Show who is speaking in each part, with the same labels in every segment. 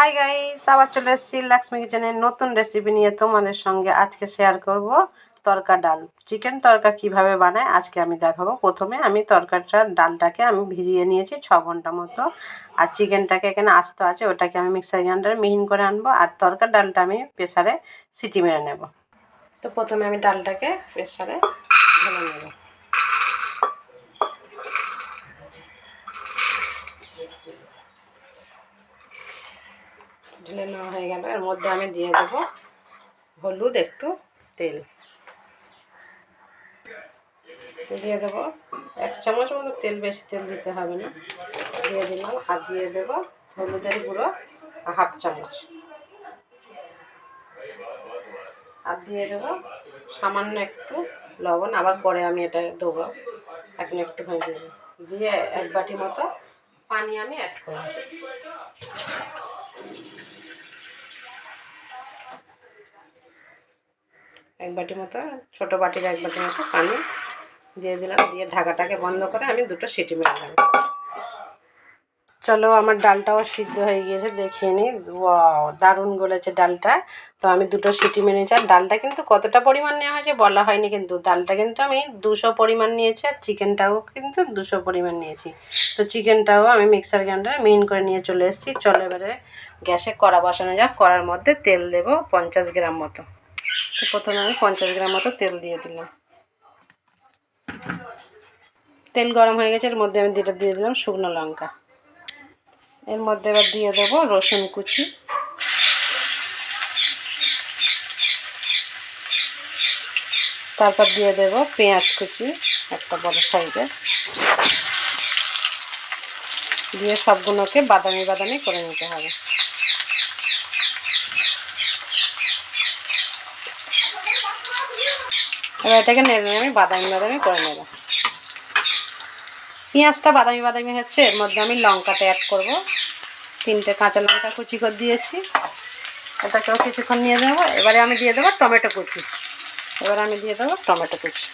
Speaker 1: Hi guys আবার চলে এসেছি লাক্সমি কিচেনের নতুন রেসিপি নিয়ে তোমাদের সঙ্গে আজকে শেয়ার করব তরকা ডাল। চিকেন তরকা কীভাবে বানায় আজকে আমি দেখাবো। প্রথমে আমি তরকাটার ডালটাকে আমি ভিজিয়ে নিয়েছি ছ ঘণ্টা মতো। আর চিকেনটাকে এখানে আস্ত আছে, ওটাকে আমি মিক্সার গ্রাইন্ডারে মিহিন করে আনব। আর তরকার ডালটা আমি প্রেসারে সিটি মেরে নেব। তো প্রথমে আমি ডালটাকে প্রেসারে ঢেলে নেব। হয়ে গেল। এর মধ্যে আমি দিয়ে দেব হলুদ একটু তেল। দিয়ে দেব এক চামচ মতো তেল, বেশি তেল দিতে হবে না। দিয়ে দিলাম আর দিয়ে দেব হলুদের গুঁড়ো হাফ চামচ। আর দিয়ে দেব সামান্য একটু লবণ, আবার পরে আমি এটা দেবো। এখন একটুখানি দিয়ে। দিয়ে এক বাটি মতো পানি আমি অ্যাড করব। এক বাটি মতো, ছোটো বাটির এক বাটি মতো পানি দিয়ে দিলাম, দিয়ে ঢাকাটাকে বন্ধ করে আমি দুটো সিটি মেরালাম চলো, আমার ডালটাও সিদ্ধ হয়ে গিয়েছে, দেখিয়ে নিই দারুণ গলেছে ডালটা। তো আমি দুটো সিটি মেরেছি আর ডালটা কিন্তু কতটা পরিমাণ নেওয়া হয়েছে বলা হয়নি কিন্তু, ডালটা কিন্তু আমি দুশো পরিমাণ নিয়েছি, আর চিকেনটাও কিন্তু দুশো পরিমাণ নিয়েছি। তো চিকেনটাও আমি মিক্সার গ্রাইন্ডারে মিহিন করে নিয়ে চলে এসেছি। চলো এবারে গ্যাসে কড়া বসানো যাক, কড়ার মধ্যে তেল দেবো পঞ্চাশ গ্রাম মতো। তো প্রথমে আমি পঞ্চাশ গ্রাম মতো তেল দিয়ে দিলাম। তেল গরম হয়ে গেছে, এর মধ্যে আমি দুটো দিয়ে দিলাম শুকনো লঙ্কা। এর মধ্যে এবার দিয়ে দেবো রসুন কুচি। তারপর দিয়ে দেব পেঁয়াজ কুচি, একটা বড় সাইজের। দিয়ে সবগুলোকে বাদামি বাদামি করে নিতে হবে। এবার এটাকে নেড়ে আমি বাদামি বাদামি করে নেব। পেঁয়াজটা বাদামি বাদামি হচ্ছে, এর মধ্যে আমি লঙ্কাটা অ্যাড করব। তিনটে কাঁচা লঙ্কা কুচি করে দিয়েছি। এটাকেও কিছুক্ষণ নিয়ে দেবো এবারে আমি দিয়ে দেবো টমেটো কুচি। এবার আমি দিয়ে দেবো টমেটো কুচি।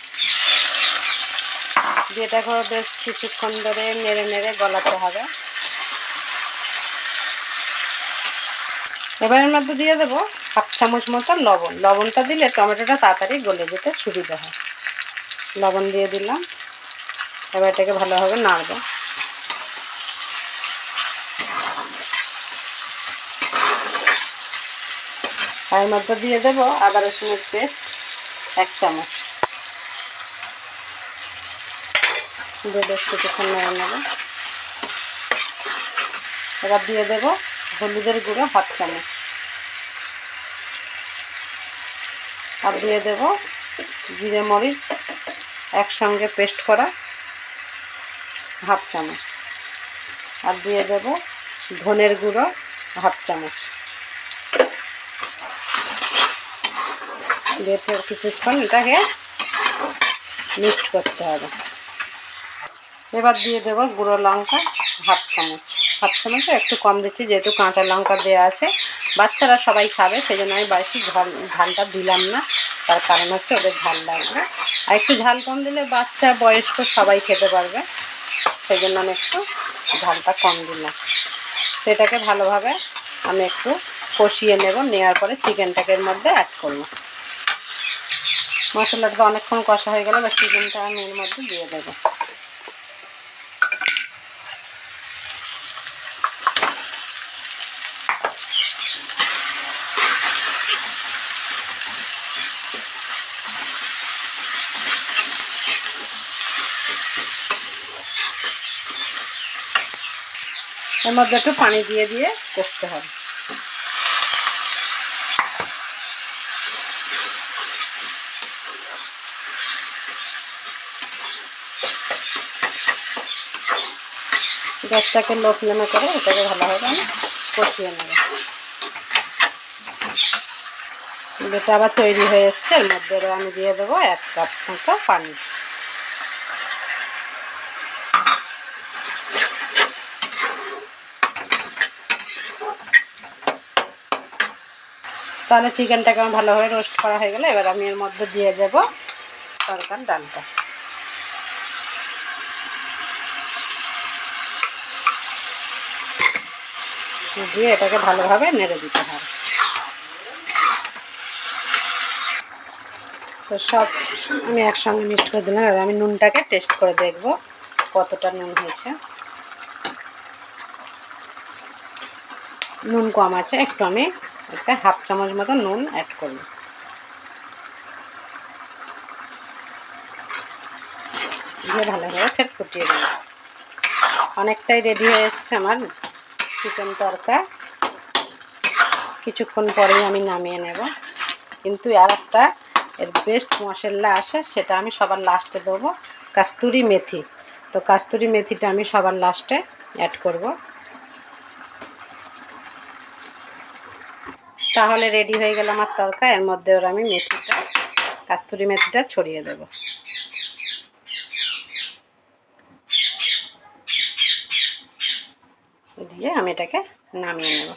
Speaker 1: দিয়ে দেখো বেশ কিছুক্ষণ ধরে নেড়ে নেড়ে গলাতে হবে। এবার এর মধ্যে দিয়ে দেবো হাফ চামচ মতো লবণ। লবণটা দিলে টমেটোটা তাড়াতাড়ি গলে যেতে সুবিধা হয়। লবণ দিয়ে দিলাম। এবার এটাকে ভালোভাবে নাড়বো। এর মধ্যে দিয়ে দেবো আদা রসুনের পেস্ট এক চামচ। কিছুক্ষণ নেড়ে নেব। এবার দিয়ে দেবো হলুদের গুঁড়ো হাফ চামচ। আর দিয়ে দেব। জিরে, মরিচ একসঙ্গে পেস্ট করা হাফ চামচ। আর দিয়ে দেব ধনের গুঁড়ো হাফ চামচ। দিয়ে কিছুক্ষণ এটাকে মিক্সড করতে হবে। এবার দিয়ে দেব গুঁড়ো লঙ্কা হাফ চামচ। হাফ চামচ একটু কম দিচ্ছি, যেহেতু কাঁচা লঙ্কা দেওয়া আছে। বাচ্চারা সবাই খাবে সেই জন্য আমি বেশি ঝাল, ঝালটা দিলাম না। তার কারণ হচ্ছে ওদের ঝাল লাগবে আর একটু ঝাল কম দিলে বাচ্চা বয়স্ক সবাই খেতে পারবে। সেই জন্য আমি একটু ঝালটা কম দিলাম। সেটাকে ভালোভাবে আমি একটু কষিয়ে নেব, নেওয়ার পরে চিকেনটাকে এর মধ্যে অ্যাড করব। মশলাটা অনেকক্ষণ কষা হয়ে গেলে বা চিকেনটা আমি এর মধ্যে দিয়ে দেবো। এর মধ্যে একটু পানি দিয়ে দিয়ে কষতে হবে। গ্যাসটাকে লো ফ্লেমে করে এটাকে ভালোভাবে আমি কষিয়ে নেব। এটা আবার তৈরি হয়ে এসছে, এর মধ্যে আমি দিয়ে দেবো এক কাপ মতো পানি। তাহলে চিকেনটাকে আমার ভালোভাবে রোস্ট করা হয়ে গেলে এবার আমি এর মধ্যে দিয়ে দেব তরকার ডালটা। দিয়ে এটাকে ভালোভাবে নেড়ে দিতে হবে। তো সব আমি একসঙ্গে মিক্সড করে দিলাম, এবার আমি নুনটাকে টেস্ট করে দেখব কতটা নুন হয়েছে। নুন কম আছে, একটু আমি একটা হাফ চামচ মতো নুন অ্যাড করব। দিয়ে ভালোভাবে ফের ফুটিয়ে দেবো। অনেকটাই রেডি হয়ে এসছে আমার চিকেন তরকা। কিছুক্ষণ পরেই আমি নামিয়ে নেব। কিন্তু আর একটা এর বেস্ট মশলা আসে সেটা আমি সবার লাস্টে দেবো, কাস্তুরি মেথি। তো কাস্তুরি মেথিটা আমি সবার লাস্টে অ্যাড করব। তাহলে রেডি হয়ে গেল আমার তরকা। এর মধ্যে ওর আমি মেথিটা, কাস্তুরি মেথিটা ছড়িয়ে দেব। দিয়ে আমি এটাকে নামিয়ে নেব।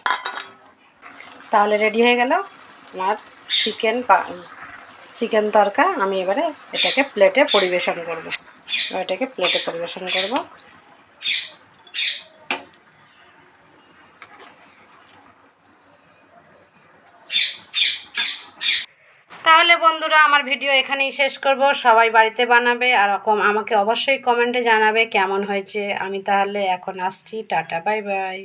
Speaker 1: তাহলে রেডি হয়ে গেল আমার চিকেন চিকেন তরকা। আমি এবারে এটাকে প্লেটে পরিবেশন করব। এটাকে প্লেটে পরিবেশন করব। তাহলে বন্ধুরা, আমার ভিডিও এখানেই শেষ করব। সবাই বাড়িতে বানাবে, আর আমাকে অবশ্যই কমেন্টে জানাবে কেমন হয়েছে। আমি তাহলে এখন আসছি। Ta-ta, bye bye.